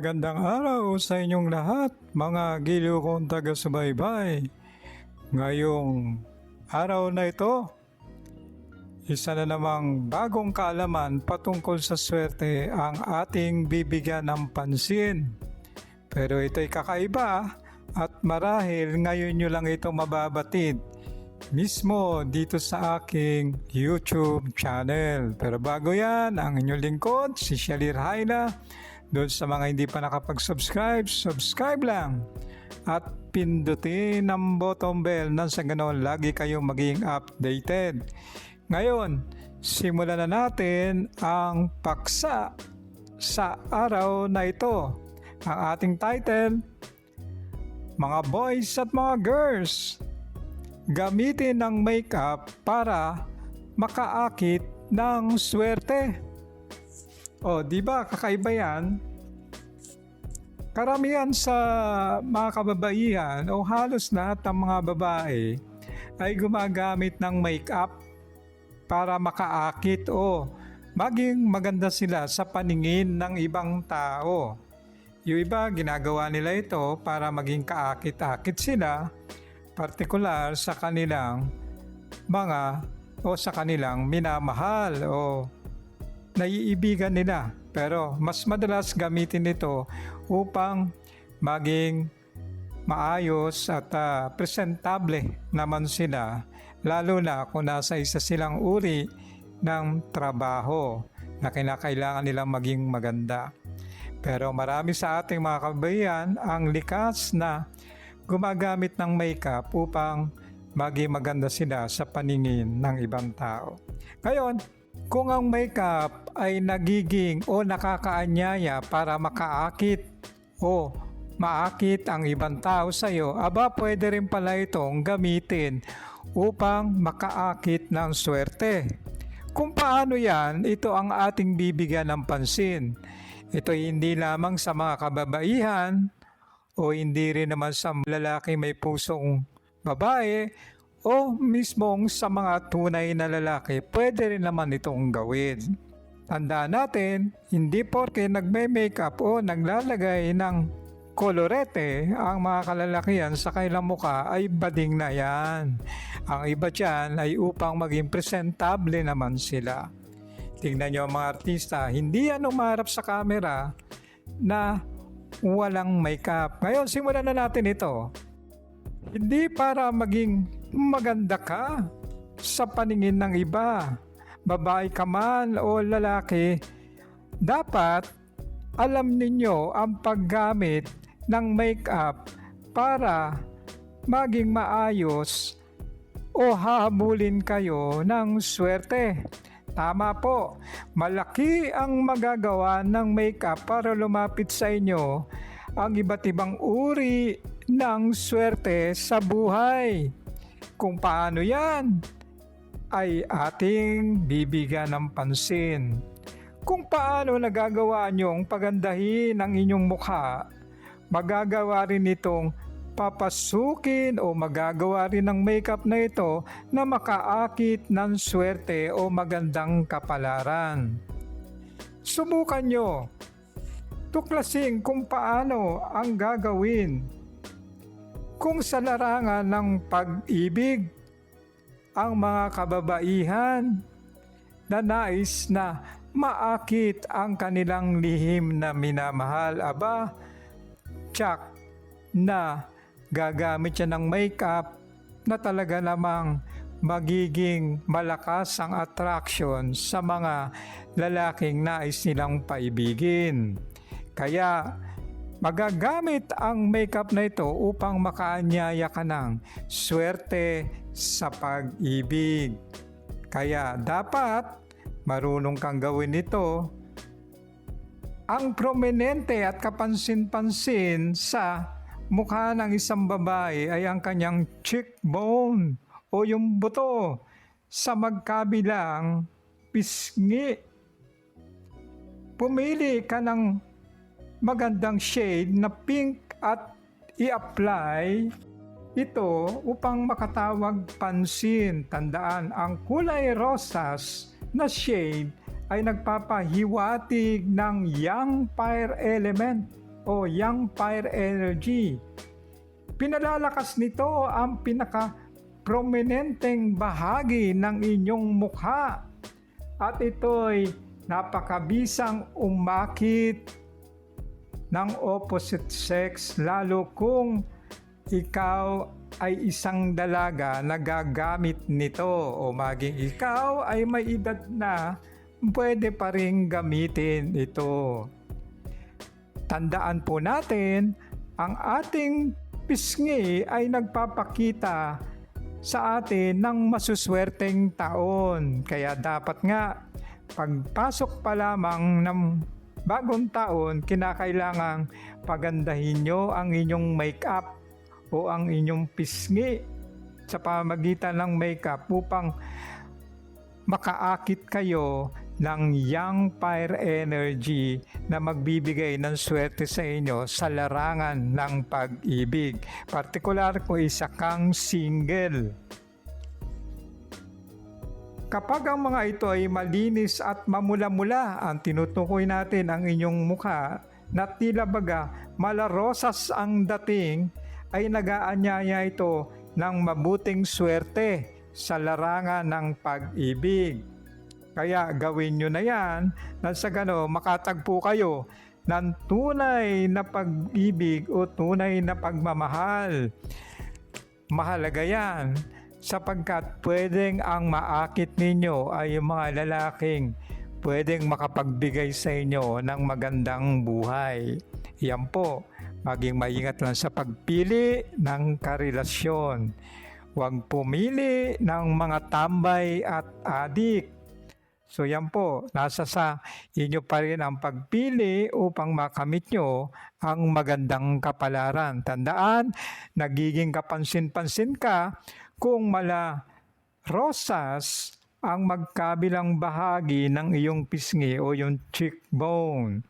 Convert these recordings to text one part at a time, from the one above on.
Magandang araw sa inyong lahat, mga giliw kong taga-subaybay. Ngayong araw na ito, isa na namang bagong kaalaman patungkol sa swerte ang ating bibigyan ng pansin. Pero ito'y kakaiba at marahil ngayon nyo lang ito mababatid mismo dito sa aking YouTube channel. Pero bago yan, ang inyong lingkod, si Shalir Haila. Doon sa mga hindi pa nakapag-subscribe, subscribe lang. At pindutin ang bottom bell nang sa ganon lagi kayong maging updated. Ngayon, simulan na natin ang paksa sa araw na ito. Ang ating title, Mga Boys at Mga Girls, gamitin ng makeup para makaakit ng swerte. O, di ba kakaiba yan? Karamihan sa mga kababaihan o halos lahat ng mga babae ay gumagamit ng makeup para makaakit o maging maganda sila sa paningin ng ibang tao. Yung iba ginagawa nila ito para maging kaakit-akit sila, partikular sa kanilang mga o sa kanilang minamahal o naiibigan nila. Pero mas madalas gamitin ito upang maging maayos at uh, presentable naman sila lalo na kung nasa isa silang uri ng trabaho na kinakailangan nilang maging maganda. Pero marami sa ating mga kabayan ang likas na gumagamit ng makeup upang maging maganda sila sa paningin ng ibang tao. Ngayon, kung ang makeup ay nagiging o nakakaanyaya para makaakit o maakit ang ibang tao sa iyo, aba pwede rin pala itong gamitin upang makaakit ng swerte. Kung paano yan, ito ang ating bibigyan ng pansin. Ito hindi lamang sa mga kababaihan o hindi rin naman sa lalaki may pusong babae o mismong sa mga tunay na lalaki, pwede rin naman itong gawin. Tandaan natin, hindi porke nagme-makeup o naglalagay ng kolorete ang mga kalalakihan sa kailang muka ay bading na yan. Ang iba dyan ay upang maging presentable naman sila. Tingnan nyo mga artista, hindi yan umarap sa camera na walang makeup. Ngayon, simulan na natin ito. Hindi para maging maganda ka sa paningin ng iba. Babae ka man o lalaki, dapat alam ninyo ang paggamit ng makeup para maging maayos o hahabulin kayo ng swerte. Tama po, malaki ang magagawa ng makeup para lumapit sa inyo ang iba't ibang uri ng swerte sa buhay. Kung paano yan ay ating bibigyan ng pansin. Kung paano nagagawa niyong pagandahin ang inyong mukha, magagawa rin itong papasukin o magagawa rin ng makeup na ito na makaakit ng swerte o magandang kapalaran. Subukan nyo. Tuklasin kung paano ang gagawin kung sa larangan ng pag-ibig, ang mga kababaihan na nais na maakit ang kanilang lihim na minamahal, aba, tsak na gagamit siya ng makeup na talaga namang magiging malakas ang attraction sa mga lalaking nais nilang paibigin. Kaya Magagamit ang makeup na ito upang makaanyaya ka ng swerte sa pag-ibig. Kaya dapat marunong kang gawin ito. Ang prominente at kapansin-pansin sa mukha ng isang babae ay ang kanyang cheekbone o yung buto sa magkabilang pisngi. Pumili ka ng magandang shade na pink at i-apply ito upang makatawag pansin. Tandaan, ang kulay rosas na shade ay nagpapahiwatig ng young fire element o Yang Fire Energy. Pinalalakas nito ang pinaka prominenteng bahagi ng inyong mukha at ito'y napakabisang umakit ng opposite sex lalo kung ikaw ay isang dalaga na gagamit nito o maging ikaw ay may edad na pwede pa rin gamitin ito. Tandaan po natin, ang ating pisngi ay nagpapakita sa atin ng masuswerteng taon. Kaya dapat nga, pagpasok pa lamang ng bagong taon, kinakailangang pagandahin nyo ang inyong makeup o ang inyong pisngi sa pamagitan ng makeup upang makaakit kayo ng young fire energy na magbibigay ng swerte sa inyo sa larangan ng pag-ibig. Partikular kung isa kang single. Kapag ang mga ito ay malinis at mamula-mula, ang tinutukoy natin ang inyong mukha na tila baga malarosas ang dating, ay nagaanyaya ito ng mabuting swerte sa larangan ng pag-ibig. Kaya gawin nyo na yan na sa gano makatagpo kayo ng tunay na pag-ibig o tunay na pagmamahal. Mahalaga yan sapagkat pwedeng ang maakit ninyo ay yung mga lalaking pwedeng makapagbigay sa inyo ng magandang buhay. Yan po, maging maingat lang sa pagpili ng karelasyon. Huwag pumili ng mga tambay at adik. So yan po, nasa sa inyo pa rin ang pagpili upang makamit nyo ang magandang kapalaran. Tandaan, nagiging kapansin-pansin ka kung mala rosas ang magkabilang bahagi ng iyong pisngi o yung cheekbone.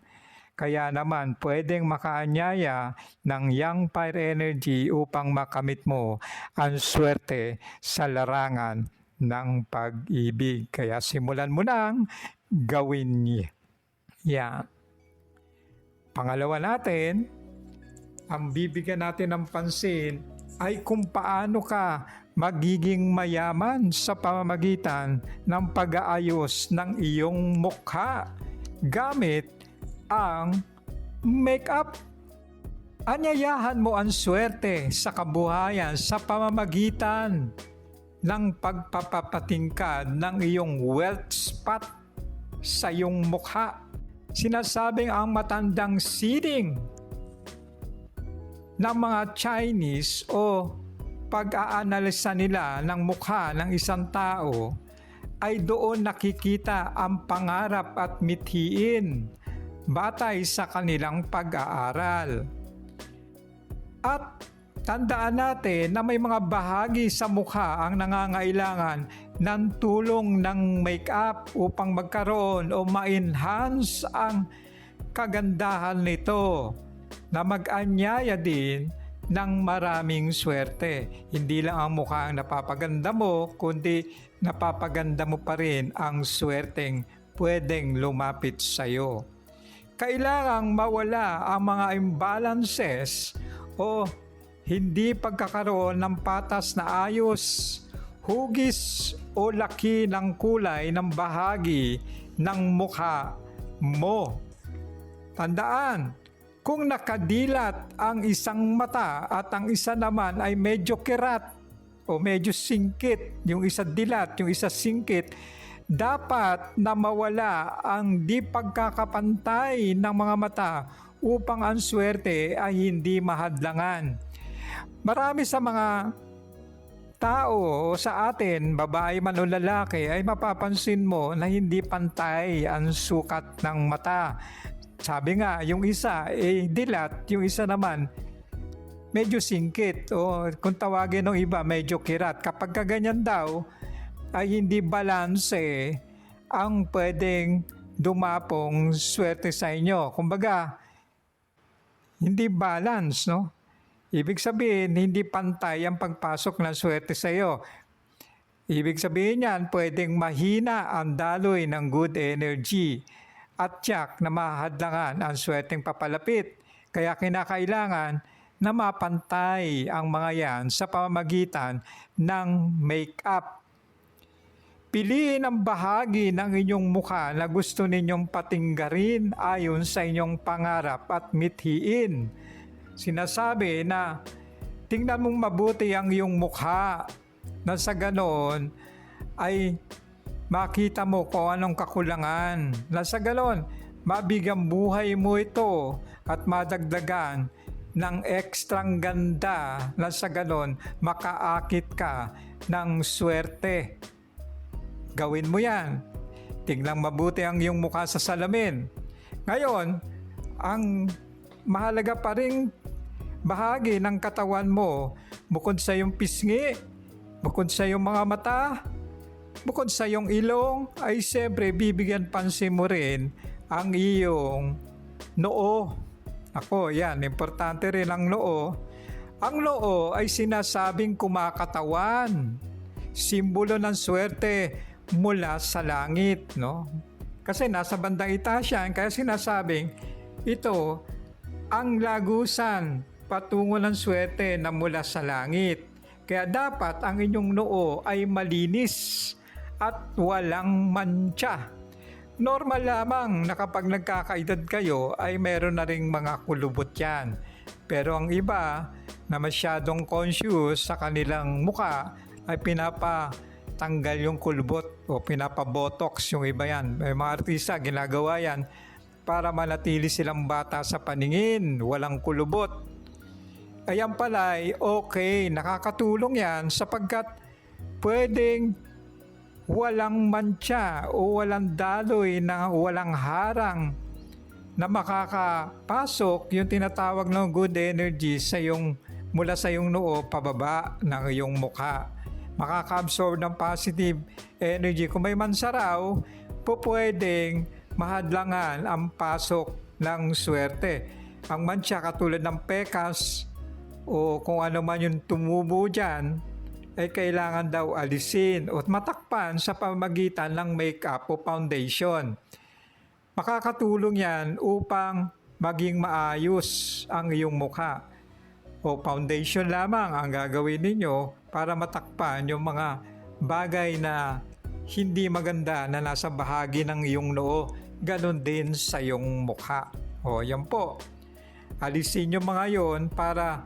Kaya naman pwedeng makaanyaya ng Young Fire Energy upang makamit mo ang swerte sa larangan ng pag-ibig. Kaya simulan mo nang gawin niya. Yeah. Pangalawa natin, ang bibigyan natin ng pansin ay kung paano ka magiging mayaman sa pamamagitan ng pag-aayos ng iyong mukha gamit ang makeup. Anyayahan mo ang swerte sa kabuhayan sa pamamagitan ng pagpapapatingkad ng iyong wealth spot sa iyong mukha. Sinasabing ang matandang seeding ng mga Chinese o pag-aanalisa nila ng mukha ng isang tao ay doon nakikita ang pangarap at mithiin batay sa kanilang pag-aaral. At tandaan natin na may mga bahagi sa mukha ang nangangailangan ng tulong ng make-up upang magkaroon o ma-enhance ang kagandahan nito na mag-anyaya din ng maraming swerte. Hindi lang ang mukha ang napapaganda mo, kundi napapaganda mo pa rin ang swerteng pwedeng lumapit sa iyo. Kailangang mawala ang mga imbalances o hindi pagkakaroon ng patas na ayos, hugis o laki ng kulay ng bahagi ng mukha mo. Tandaan, kung nakadilat ang isang mata at ang isa naman ay medyo kirat o medyo singkit, yung isa dilat, yung isa singkit, dapat na mawala ang di pagkakapantay ng mga mata upang ang swerte ay hindi mahadlangan. Marami sa mga tao sa atin, babae man o lalaki, ay mapapansin mo na hindi pantay ang sukat ng mata. Sabi nga, yung isa eh dilat, yung isa naman medyo singkit o kung tawagin ng iba medyo kirat. Kapag kaganyan daw ay hindi balance eh, ang pwedeng dumapong swerte sa inyo. Kumbaga, hindi balance, no? Ibig sabihin, hindi pantay ang pagpasok ng swerte sa iyo. Ibig sabihin yan, pwedeng mahina ang daloy ng good energy at tiyak na mahadlangan ang swerteng papalapit. Kaya kinakailangan na mapantay ang mga yan sa pamamagitan ng make-up. Piliin ang bahagi ng inyong mukha na gusto ninyong patinggarin ayon sa inyong pangarap at mithiin. Sinasabi na tingnan mong mabuti ang iyong mukha na sa ganoon ay makita mo kung anong kakulangan. Na sa ganoon, mabigyan buhay mo ito at madagdagan ng ekstrang ganda na sa ganon makaakit ka ng swerte. Gawin mo yan. Tingnan mabuti ang iyong mukha sa salamin. Ngayon, ang mahalaga pa rin bahagi ng katawan mo, bukod sa iyong pisngi, bukod sa iyong mga mata, bukod sa iyong ilong, ay siyempre bibigyan pansin mo rin ang iyong noo. Ako, yan, importante rin ang noo. Ang noo ay sinasabing kumakatawan. Simbolo ng swerte mula sa langit, no? Kasi nasa bandang itaas yan, kaya sinasabing ito ang lagusan patungo ng swerte na mula sa langit. Kaya dapat ang inyong noo ay malinis at walang mancha. Normal lamang na kapag nagkakaedad kayo ay meron na ring mga kulubot yan. Pero ang iba na masyadong conscious sa kanilang muka ay pinapatanggal yung kulubot o pinapabotox yung iba yan. May mga artista ginagawa yan para manatili silang bata sa paningin, walang kulubot. Ayan pala ay okay, nakakatulong yan sapagkat pwedeng walang mancha o walang daloy na walang harang na makakapasok yung tinatawag ng good energy sa yung mula sa yung noo pababa ng iyong mukha. Makaka-absorb ng positive energy. Kung may mansaraw, po pwedeng mahadlangan ang pasok ng swerte. Ang mancha katulad ng pekas o kung ano man yung tumubo dyan, ay kailangan daw alisin o matakpan sa pamagitan ng makeup o foundation. Makakatulong yan upang maging maayos ang iyong mukha. O foundation lamang ang gagawin ninyo para matakpan yung mga bagay na hindi maganda na nasa bahagi ng iyong noo. Ganon din sa iyong mukha. O yan po. Alisin yung mga yon para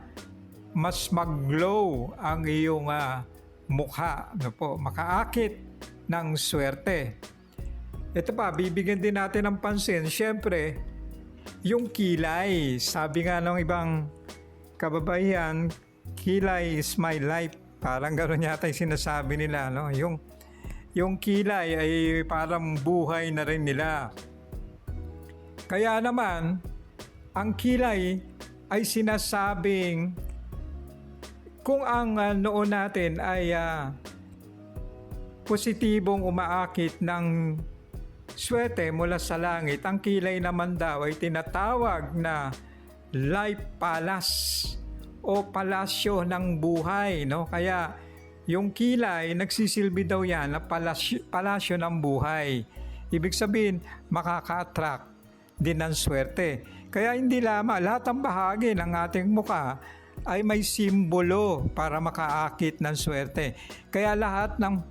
mas mag-glow ang iyong ah, mukha, ano po, makaakit ng swerte. Ito pa, bibigyan din natin ng pansin, syempre, yung kilay. Sabi nga ng ibang kababaihan, kilay is my life. Parang gano'n yata yung sinasabi nila, no? Yung, yung kilay ay parang buhay na rin nila. Kaya naman, ang kilay ay sinasabing kung ang uh, noon natin ay uh, positibong umaakit ng swerte mula sa langit, ang kilay naman daw ay tinatawag na life palace o palasyo ng buhay. No? Kaya yung kilay, nagsisilbi daw yan na palasyo, palasyo ng buhay. Ibig sabihin, makaka-attract din ng swerte. Kaya hindi lamang lahat ng bahagi ng ating muka ay may simbolo para makaakit ng swerte. Kaya lahat ng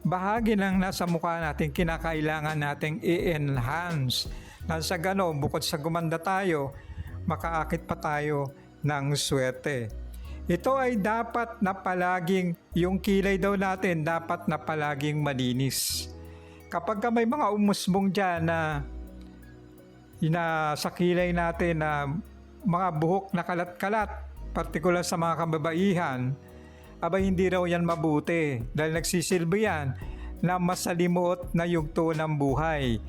bahagi ng nasa mukha natin kinakailangan nating i-enhance. Na sa gano'n, bukod sa gumanda tayo, makaakit pa tayo ng swerte. Ito ay dapat na palaging, yung kilay daw natin dapat na palaging malinis. Kapag ka may mga umusbong dyan na, na sa kilay natin na mga buhok na kalat-kalat, partikular sa mga kababaihan, aba hindi raw yan mabuti dahil nagsisilbi yan na masalimuot na yugto ng buhay.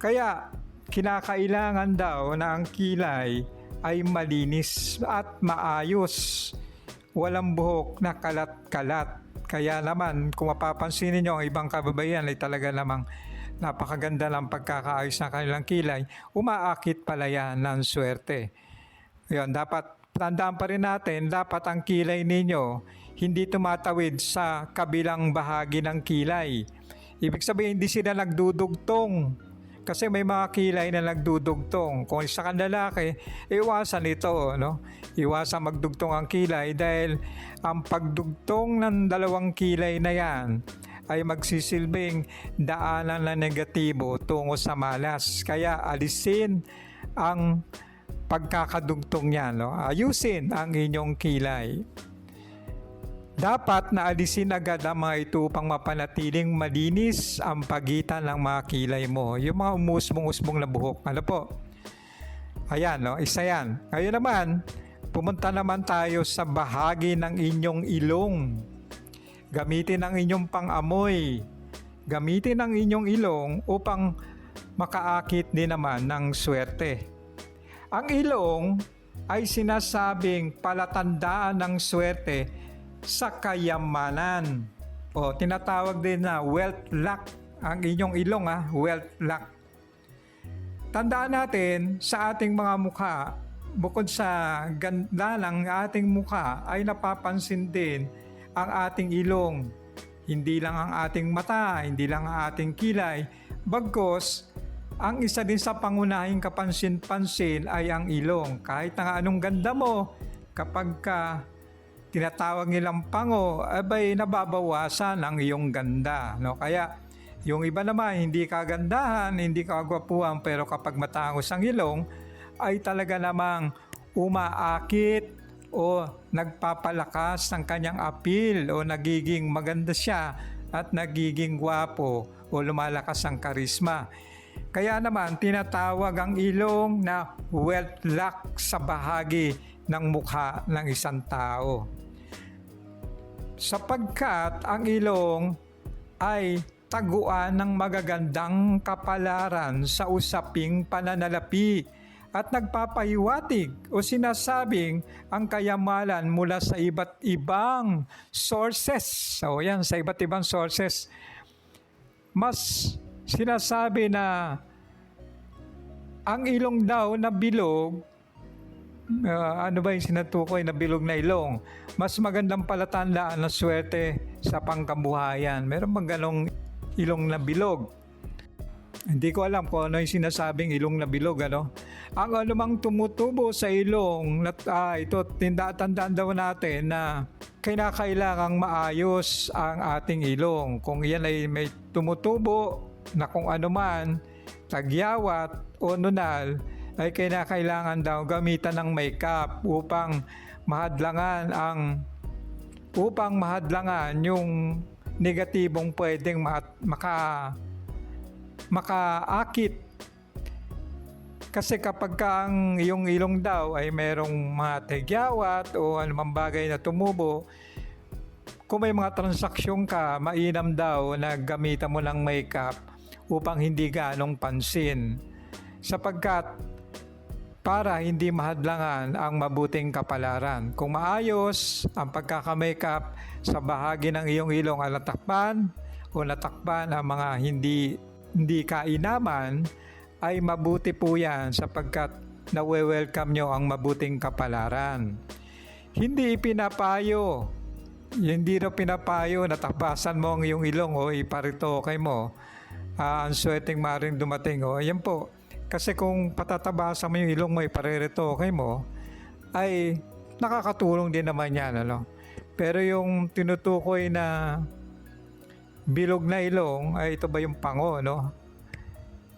Kaya kinakailangan daw na ang kilay ay malinis at maayos. Walang buhok na kalat-kalat. Kaya naman kung mapapansin ninyo ang ibang kababaihan ay talaga namang napakaganda ng pagkakaayos ng kanilang kilay, umaakit pala yan ng swerte. Yan, dapat tandaan pa rin natin, dapat ang kilay ninyo hindi tumatawid sa kabilang bahagi ng kilay. Ibig sabihin, hindi sila nagdudugtong. Kasi may mga kilay na nagdudugtong. Kung isa kang lalaki, iwasan ito. No? Iwasan magdugtong ang kilay dahil ang pagdugtong ng dalawang kilay na yan ay magsisilbing daanan na negatibo tungo sa malas. Kaya alisin ang pagkakadugtong niya. No? Ayusin ang inyong kilay. Dapat na alisin agad ang mga ito upang mapanatiling malinis ang pagitan ng mga kilay mo. Yung mga umusmong-usmong na buhok. Ano po? Ayan, no? isa yan. Ngayon naman, pumunta naman tayo sa bahagi ng inyong ilong. Gamitin ang inyong pang-amoy. Gamitin ang inyong ilong upang makaakit din naman ng swerte. Ang ilong ay sinasabing palatandaan ng swerte sa kayamanan. O tinatawag din na wealth luck. Ang inyong ilong ha, wealth luck. Tandaan natin sa ating mga mukha, bukod sa ganda ng ating mukha, ay napapansin din ang ating ilong. Hindi lang ang ating mata, hindi lang ang ating kilay, bagkos ang isa din sa pangunahing kapansin-pansin ay ang ilong. Kahit na anong ganda mo, kapag ka tinatawag nilang pango, abay nababawasan ang iyong ganda. No? Kaya yung iba naman, hindi kagandahan, hindi kagwapuhan, pero kapag matangos ang ilong, ay talaga namang umaakit o nagpapalakas ng kanyang appeal o nagiging maganda siya at nagiging gwapo o lumalakas ang karisma. Kaya naman tinatawag ang ilong na wealth luck sa bahagi ng mukha ng isang tao. Sapagkat ang ilong ay taguan ng magagandang kapalaran sa usaping pananalapi at nagpapahiwatig o sinasabing ang kayamanan mula sa iba't ibang sources. So yan, sa iba't ibang sources. Mas sinasabi na ang ilong daw na bilog, uh, ano ba yung sinatukoy na bilog na ilong, mas magandang palatandaan ng swerte sa pangkabuhayan. Meron bang ganong ilong na bilog? Hindi ko alam kung ano yung sinasabing ilong na bilog. Ano? Ang anumang tumutubo sa ilong, ah, ito, tinda, tandaan daw natin na kinakailangang maayos ang ating ilong. Kung yan ay may tumutubo na kung ano man, tagyawat o nunal, ay kinakailangan daw gamitan ng makeup upang mahadlangan ang upang mahadlangan yung negatibong pwedeng ma- maka makaakit. Kasi kapag ka ang iyong ilong daw ay merong mga tegyawat o anumang bagay na tumubo, kung may mga transaksyon ka, mainam daw na gamitan mo ng makeup upang hindi ganong pansin. Sapagkat para hindi mahadlangan ang mabuting kapalaran. Kung maayos ang pagkaka-makeup sa bahagi ng iyong ilong ay natakpan o natakpan ang mga hindi hindi kainaman, ay mabuti po yan sapagkat nawe-welcome nyo ang mabuting kapalaran. Hindi ipinapayo, hindi rin pinapayo na takbasan mo ang iyong ilong o iparitoke mo. Uh, ang sweating maring dumating o ayan po. Kasi kung patatabasan mo yung ilong mo iparitoke mo, ay nakakatulong din naman yan. Ano? Pero yung tinutukoy na bilog na ilong, ay ito ba yung pango, no?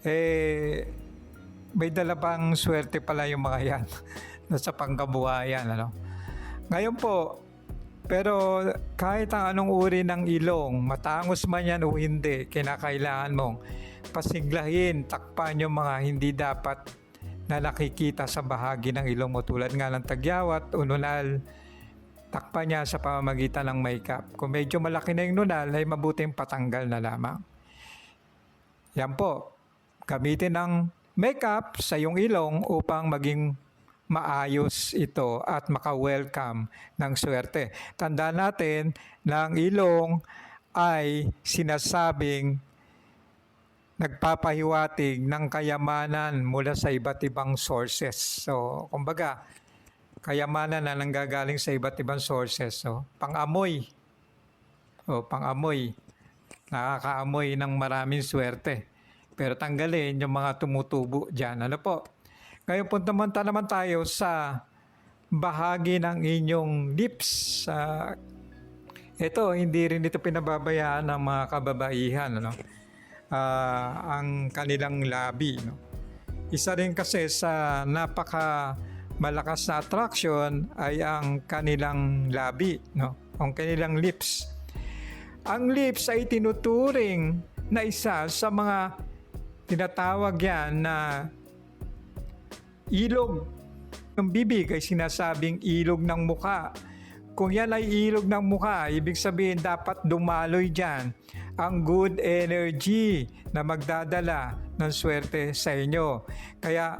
eh, may dala pang swerte pala yung mga yan sa pangkabuhayan. Ano? Ngayon po, pero kahit ang anong uri ng ilong, matangos man yan o hindi, kinakailangan mong pasiglahin, takpan yung mga hindi dapat na nakikita sa bahagi ng ilong mo tulad nga ng tagyawat o nunal, takpan niya sa pamamagitan ng makeup. Kung medyo malaki na yung nunal, ay mabuting patanggal na lamang. Yan po, gamitin ng makeup sa iyong ilong upang maging maayos ito at maka-welcome ng swerte. Tandaan natin na ang ilong ay sinasabing nagpapahiwatig ng kayamanan mula sa iba't ibang sources. So, kumbaga, kayamanan na nanggagaling sa iba't ibang sources. So, pang-amoy. O, pang-amoy. Nakakaamoy ng maraming swerte. pero tanggalin yung mga tumutubo dyan. Ano po? Ngayon punta naman tayo sa bahagi ng inyong lips. Ah, ito, hindi rin ito pinababayaan ng mga kababaihan. Ano? Ah, ang kanilang labi. No? Isa rin kasi sa napaka malakas na attraction ay ang kanilang labi, no? ang kanilang lips. Ang lips ay tinuturing na isa sa mga tinatawag yan na ilog ng bibig ay sinasabing ilog ng muka. Kung yan ay ilog ng muka, ibig sabihin dapat dumaloy dyan ang good energy na magdadala ng swerte sa inyo. Kaya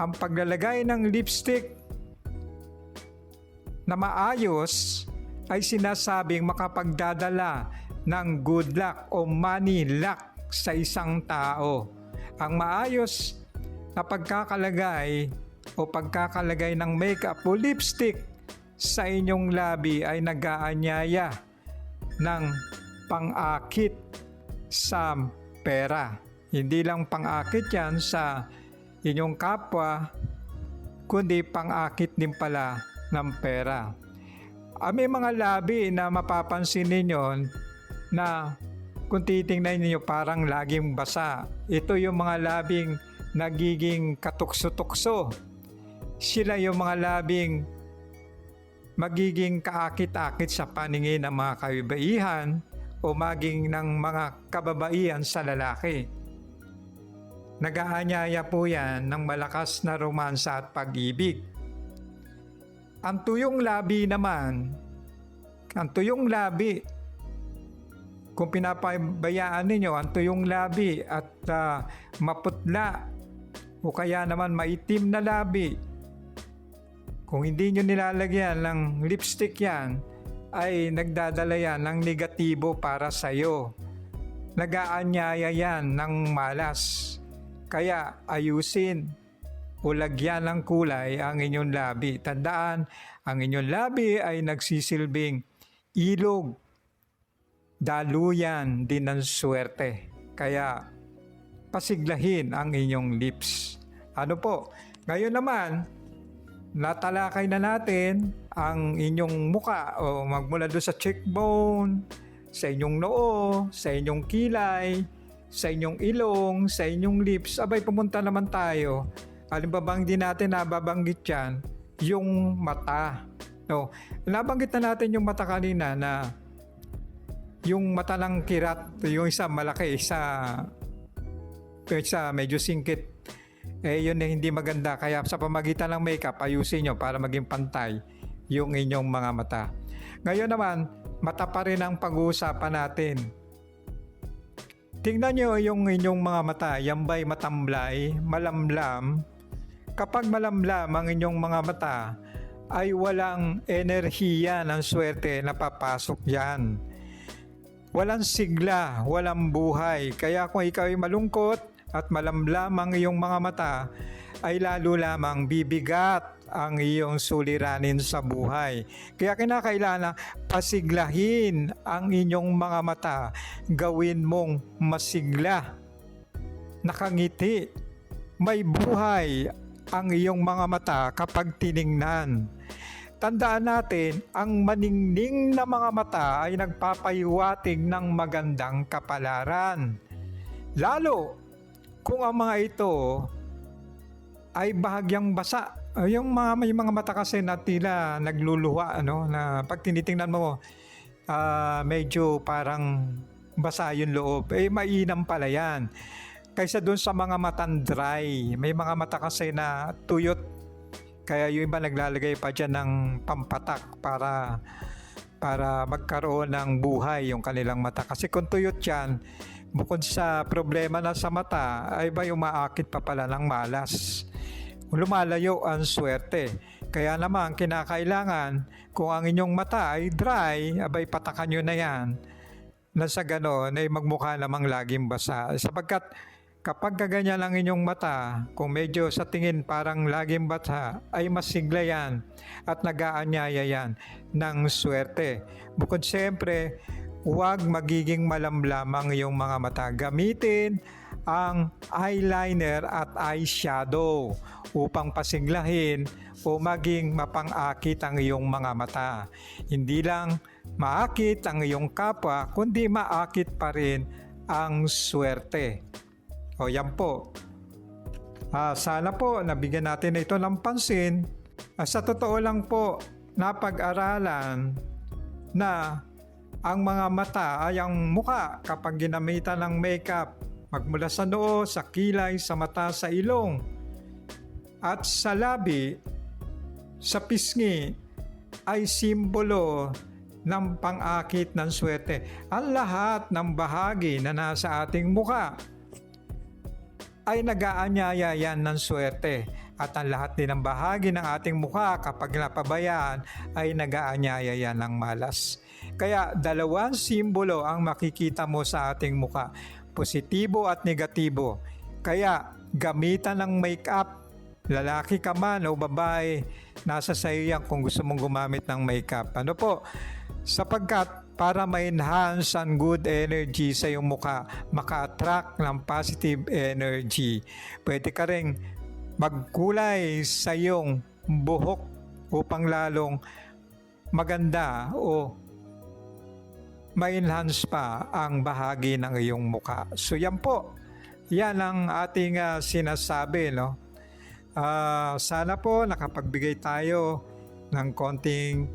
ang paglalagay ng lipstick na maayos ay sinasabing makapagdadala ng good luck o money luck sa isang tao. Ang maayos na pagkakalagay o pagkakalagay ng makeup o lipstick sa inyong labi ay nag-aanyaya ng pang-akit sa pera. Hindi lang pang-akit yan sa inyong kapwa, kundi pang-akit din pala ng pera. Ah, may mga labi na mapapansin ninyo na kung titingnan ninyo parang laging basa. Ito yung mga labing nagiging katukso-tukso. Sila yung mga labing magiging kaakit-akit sa paningin ng mga kababaihan o maging ng mga kababaihan sa lalaki. Nag-aanyaya po yan ng malakas na romansa at pag-ibig. Ang tuyong labi naman, ang tuyong labi, kung pinapabayaan ninyo ang tuyong labi at ah, maputla o kaya naman maitim na labi, kung hindi nyo nilalagyan ng lipstick yan, ay nagdadala yan ng negatibo para sa'yo. Nag-aanyaya yan ng malas. Kaya ayusin o lagyan ng kulay ang inyong labi. Tandaan, ang inyong labi ay nagsisilbing ilog, daluyan din ng swerte. Kaya pasiglahin ang inyong lips. Ano po? Ngayon naman, natalakay na natin ang inyong muka o magmula doon sa cheekbone, sa inyong noo, sa inyong kilay, sa inyong ilong, sa inyong lips. Abay, pumunta naman tayo. Alin ba bang di natin nababanggit yan? Yung mata. No, nabanggit na natin yung mata kanina na yung mata ng kirat, yung isa malaki, isa, isa medyo singkit eh yun na hindi maganda. Kaya sa pamagitan ng makeup, ayusin nyo para maging pantay yung inyong mga mata. Ngayon naman, mata pa rin ang pag-uusapan natin. Tingnan nyo yung inyong mga mata. Yan ba'y matamblay, malamlam? Kapag malamlam ang inyong mga mata, ay walang enerhiya ng swerte na papasok yan. Walang sigla, walang buhay. Kaya kung ikaw ay malungkot, at malamlam ang iyong mga mata, ay lalo lamang bibigat ang iyong suliranin sa buhay. Kaya kinakailangan pasiglahin ang inyong mga mata, gawin mong masigla, nakangiti, may buhay ang iyong mga mata kapag tiningnan. Tandaan natin, ang maningning na mga mata ay nagpapahiwatig ng magandang kapalaran. Lalo kung ang mga ito ay bahagyang basa, yung mga may mga mata kasi na tila nagluluha ano na pag tinitingnan mo uh, medyo parang basa yung loob eh mainam pala yan. Kaysa doon sa mga matang dry may mga mata kasi na tuyot. Kaya yung iba naglalagay pa dyan ng pampatak para para magkaroon ng buhay yung kanilang mata. Kasi kung tuyot yan Bukod sa problema na sa mata, ay ba umaakit pa pala ng malas. Lumalayo ang swerte. Kaya naman kinakailangan kung ang inyong mata ay dry, abay patakan nyo na yan. Na sa ganon ay magmukha namang laging basa. Sapagkat kapag kaganyan ang inyong mata, kung medyo sa tingin parang laging basa, ay masigla yan at nagaanyaya yan ng swerte. Bukod siyempre, huwag magiging malamlam ang iyong mga mata. Gamitin ang eyeliner at eyeshadow upang pasiglahin o maging mapangakit ang iyong mga mata. Hindi lang maakit ang iyong kapwa, kundi maakit pa rin ang swerte. O yan po. Ah, sana po nabigyan natin ito ng pansin. Ah, sa totoo lang po, napag-aralan na ang mga mata ay ang muka kapag ginamitan ng makeup magmula sa noo, sa kilay, sa mata, sa ilong at sa labi, sa pisngi ay simbolo ng pang-akit ng swerte. Ang lahat ng bahagi na nasa ating muka ay nag-aanyaya yan ng swerte. At ang lahat din ng bahagi ng ating mukha kapag napabayaan ay nag-aanyaya yan ng malas. Kaya dalawang simbolo ang makikita mo sa ating mukha, positibo at negatibo. Kaya gamitan ng make-up, lalaki ka man o babae, nasa sa iyo yan kung gusto mong gumamit ng makeup. Ano po? Sapagkat para ma-enhance ang good energy sa iyong mukha, maka-attract ng positive energy. Pwede ka rin magkulay sa iyong buhok upang lalong maganda o ma-enhance pa ang bahagi ng iyong mukha. So yan po, yan ang ating ah, sinasabi. No? Ah, sana po nakapagbigay tayo ng konting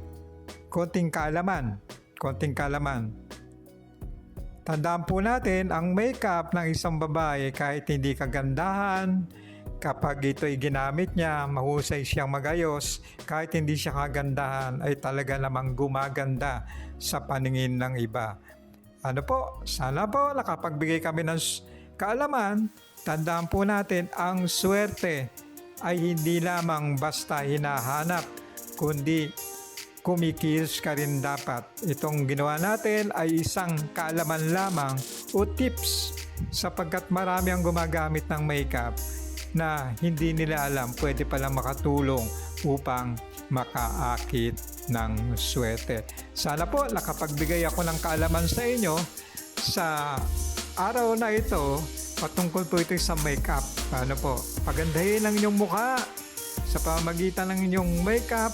konting kaalaman, konting kaalaman. Tandaan po natin, ang makeup ng isang babae kahit hindi kagandahan, kapag ito'y ginamit niya, mahusay siyang magayos, kahit hindi siya kagandahan, ay talaga namang gumaganda sa paningin ng iba. Ano po, sana po nakapagbigay kami ng kaalaman, tandaan po natin, ang swerte ay hindi lamang basta hinahanap, kundi kumikilos ka rin dapat. Itong ginawa natin ay isang kaalaman lamang o tips sapagkat marami ang gumagamit ng makeup na hindi nila alam pwede palang makatulong upang makaakit ng swerte. Sana po nakapagbigay ako ng kaalaman sa inyo sa araw na ito patungkol po ito sa makeup. Ano po, pagandahin ang inyong mukha sa pamagitan ng inyong makeup,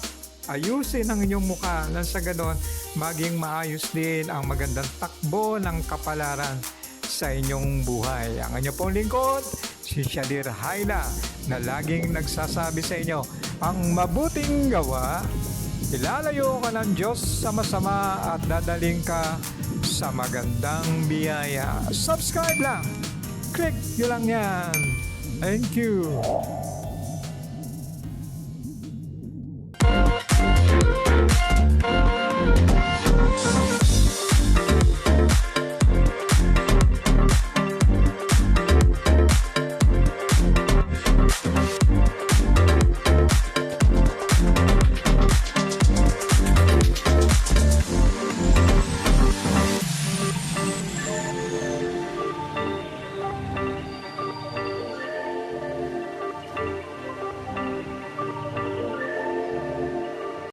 ayusin ang inyong mukha nang sa ganon maging maayos din ang magandang takbo ng kapalaran sa inyong buhay. Ang inyong pong lingkod, si Shadir Haila na laging nagsasabi sa inyo, ang mabuting gawa, ilalayo ka ng Diyos sa masama at dadaling ka sa magandang biyaya. Subscribe lang! Click nyo lang yan! Thank you!